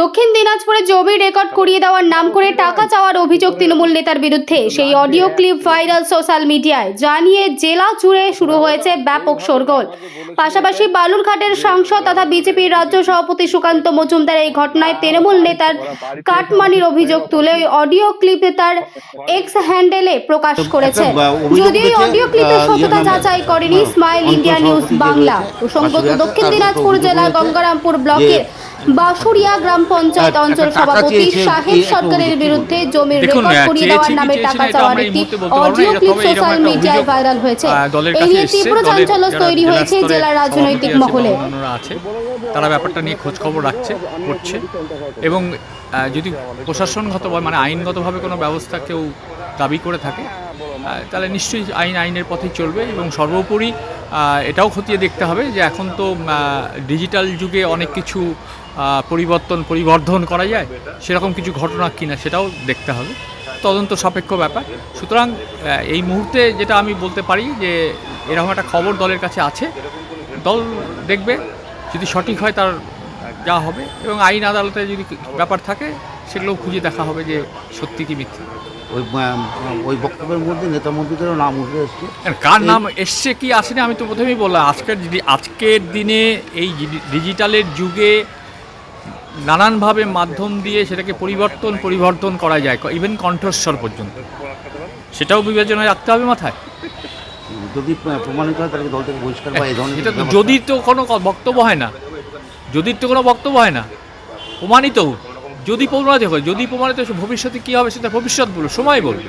দক্ষিণ দিনাজপুরে জমি রেকর্ড করিয়ে দেওয়ার নাম করে টাকা চাওয়ার অভিযোগ তৃণমূল নেতার বিরুদ্ধে। সেই অডিও ক্লিপ ভাইরাল সোশ্যাল মিডিয়ায় জানিয়ে জেলা জুড়ে শুরু হয়েছে ব্যাপক শোরগোল। পাশাপাশি বালুরঘাটের সাংসদ তথা বিজেপির রাজ্য সভাপতি সুকান্ত মজুমদার এই ঘটনায় তৃণমূল নেতার কাটমানির অভিযোগ তুলে ওই অডিও ক্লিপে তার এক্স হ্যান্ডেলে প্রকাশ করেছে। যদিও এই অডিও ক্লিপের আহ, সত্যতা ইয়ে যাচাই করেনি স্মাইল ইন্ডিয়া নিউজ বাংলা। প্রসঙ্গত দক্ষিণ দিনাজপুর জেলার গঙ্গারামপুর ব্লকের বাঁশুড়িয়া গ্রাম পঞ্চায়েত অঞ্চল টাকা সভাপতি চেয়েছে, সাহেব সরকারের বিরুদ্ধে জমির রেকর্ড করিয়ে দেওয়ার নামে টাকা চাওয়ার একটি। অডিও ক্লিপ সোশ্যাল মিডিয়ায় ভাইরাল হয়েছে। এই নিয়ে তীব্র চাঞ্চল্য তৈরি হয়েছে স্তরে জেলা রাজনৈতিক মহলে। আছে তারা ব্যাপারটা নিয়ে খোঁজ খবর রাখছে করছে। এবং যদি প্রশাসনগতভাবে মানে আইনগতভাবে কোনো ব্যবস্থা কেউ দাবি করে থাকে তাহলে নিশ্চয়ই আইন, আইনের পথেই চলবে এবং সর্বোপরি এটাও খতিয়ে দেখতে হবে যে এখন তো ডিজিটাল যুগে অনেক কিছু পরিবর্তন, পরিবর্ধন করা যায়। সেরকম কিছু ঘটনা কিনা সেটাও দেখতে হবে। তদন্ত সাপেক্ষ ব্যাপার। সুতরাং এই মুহূর্তে যেটা আমি বলতে পারি যে এরকম একটা খবর দলের কাছে আছে। দল দেখবে, যদি সঠিক হয় তার যা হবে এবং আইন আদালতে যদি ব্যাপার থাকে, সেগুলোও খুঁজে দেখা হবে যে সত্যি কি মিথ্যা। ওই ওই বক্তব্যের মধ্যে নেতা মন্ত্রীদেরও নাম উঠে এসছে। আর কার নাম এসছে কি আসেনি? আমি তো প্রথমেই বললাম আজকের যদি- আজকের দিনে এই ডিজিটালের যুগে নানানভাবে মাধ্যম দিয়ে সেটাকে পরিবর্তন পরিবর্তন করা যায় ইভেন কণ্ঠস্বর পর্যন্ত। সেটাও বিবেচনায় রাখতে হবে মাথায়। যদি প্রমাণিত হয় তাহলে দল থেকে বহিষ্কার বা এই ধরনের যদি তো কোনো বক্তব্য হয় না। যদি তো কোনো বক্তব্য হয় না প্রমাণিত। যদি প্রমাণিত হয় যদি প্রমাণিত ভবিষ্যতে কী হবে সেটা ভবিষ্যৎ বলবে সময় বলবে।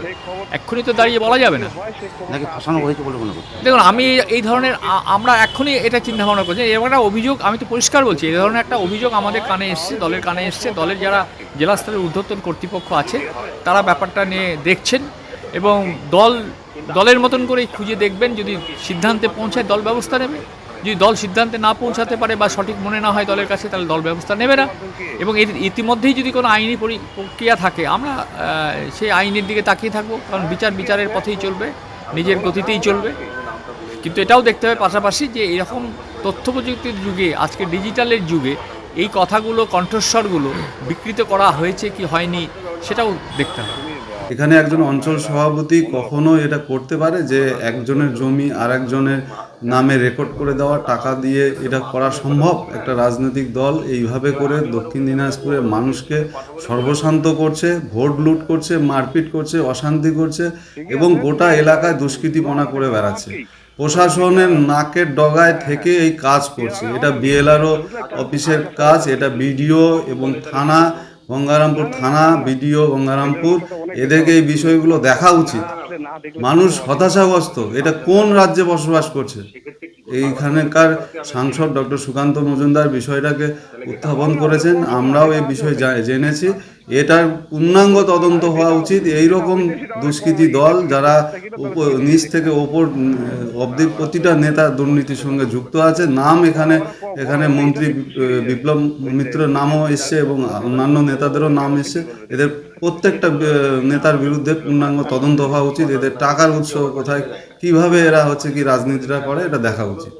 এক্ষুনি তো দাঁড়িয়ে বলা যাবে না। দেখুন আমি এই- ধরনের আমরা এখনই এটা চিন্তা ভাবনা করছি এরকম একটা অভিযোগ আমি তো পরিষ্কার বলছি এই ধরনের একটা অভিযোগ আমাদের কানে এসছে দলের কানে এসছে দলের যারা জেলা স্তরের ঊর্ধ্বতন কর্তৃপক্ষ আছে তারা ব্যাপারটা নিয়ে দেখছেন এবং দল দলের মতন করেই খুঁজে দেখবেন যদি সিদ্ধান্তে পৌঁছায় দল ব্যবস্থা নেবে। যদি দল সিদ্ধান্তে না পৌঁছাতে পারে বা সঠিক মনে না হয় দলের কাছে, তাহলে দল ব্যবস্থা নেবে না। এবং এর ইতিমধ্যেই যদি কোনো আইনি প্রক্রিয়া থাকে, আমরা সেই আইনের দিকে তাকিয়ে থাকব। কারণ বিচার বিচারের পথেই চলবে, নিজের গতিতেই চলবে। কিন্তু এটাও দেখতে হবে পাশাপাশি যে এরকম তথ্য প্রযুক্তির যুগে, আজকে ডিজিটালের যুগে, এই কথাগুলো, কণ্ঠস্বরগুলো বিকৃত করা হয়েছে কি হয়নি, সেটাও দেখতে হবে। এখানে একজন অঞ্চল সভাপতি কখনো এটা করতে পারে যে একজনের জমি আর একজনের নামে রেকর্ড করে দেওয়া, টাকা দিয়ে এটা করা সম্ভব? একটা রাজনৈতিক দল এইভাবে করে দক্ষিণ দিনাজপুরের মানুষকে সর্বশান্ত করছে, ভোট লুট করছে, মারপিট করছে, অশান্তি করছে এবং গোটা এলাকায় দুষ্কৃতিপনা করে বেড়াচ্ছে। প্রশাসনের নাকের ডগায় থেকে এই কাজ করছে। এটা বিএলআরও অফিসের কাজ, এটা বিডিও এবং থানা, গঙ্গারামপুর থানা, বিডিও গঙ্গারামপুর এদেরকে এই বিষয়গুলো দেখা উচিত। মানুষ হতাশাগ্রস্ত। এটা কোন রাজ্যে বসবাস করছে? এইখানকার সাংসদ ডক্টর সুকান্ত মজুমদার বিষয়টাকে উত্থাপন করেছেন। আমরাও এই বিষয়ে জেনেছি। এটার পূর্ণাঙ্গ তদন্ত হওয়া উচিত। এই রকম দুষ্কৃতী দল যারা নিচ থেকে ওপর অবধি প্রতিটা নেতা দুর্নীতির সঙ্গে যুক্ত আছে। নাম এখানে এখানে মন্ত্রী বিপ্লব মিত্রের নামও এসছে এবং অন্যান্য নেতাদেরও নাম এসছে। এদের প্রত্যেকটা নেতার বিরুদ্ধে পূর্ণাঙ্গ তদন্ত হওয়া উচিত। এদের টাকার উৎস কোথায়, কীভাবে এরা হচ্ছে কি রাজনীতিটা করে, এটা দেখা উচিত।